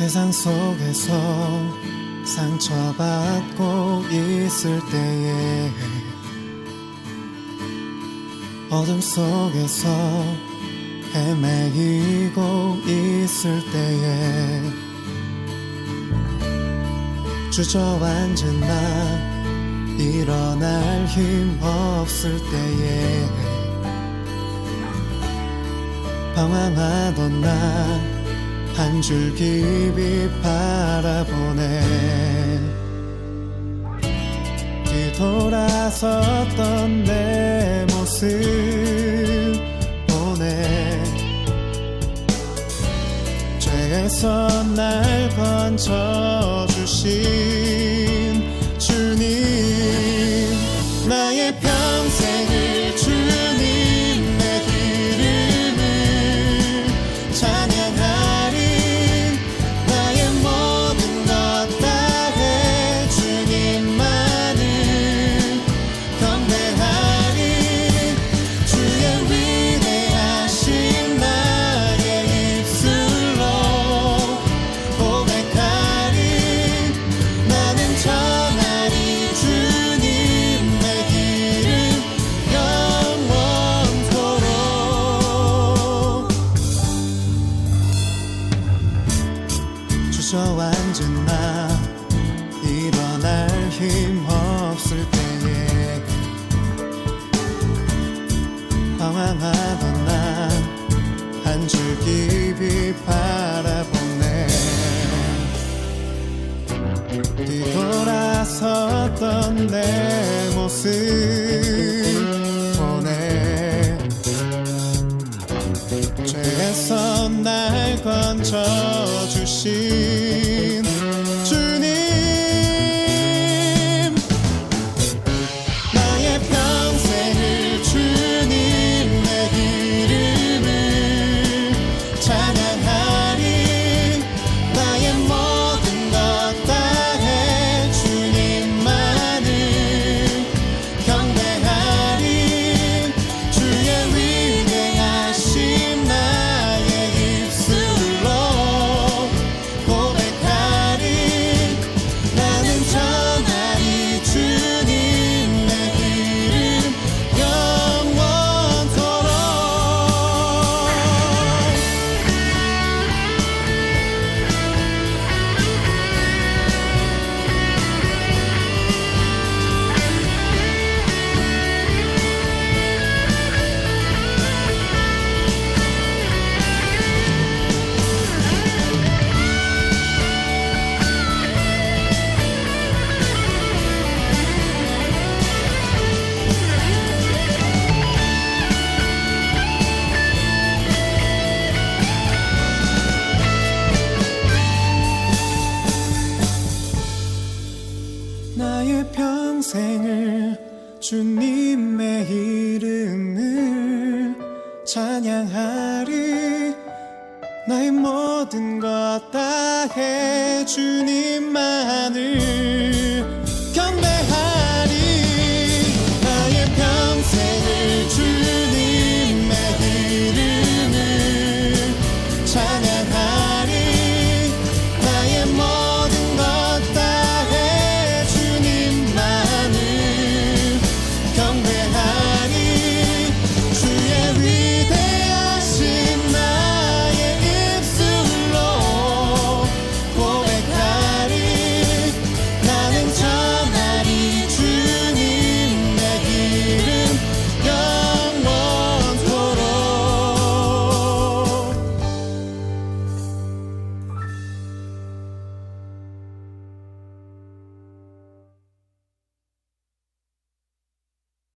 세상 속에서 상처받고 있을 때에 어둠 속에서 헤매이고 있을 때에 주저앉은 나 일어날 힘 없을 때에 방황하던 나 한 줄기 빛 바라보네. 뒤돌아섰던 내 모습 보네. 죄에서 날 건져주신 주저앉은 나 일어날 힘 없을 때에 방황하던 나한 줄기 빛 바라보네. 뒤돌아섰던 내 모습 보네. 죄에서 날 건져 평생을 주님의 이름을 찬양하리. 나의 모든 것 다 해 주님만을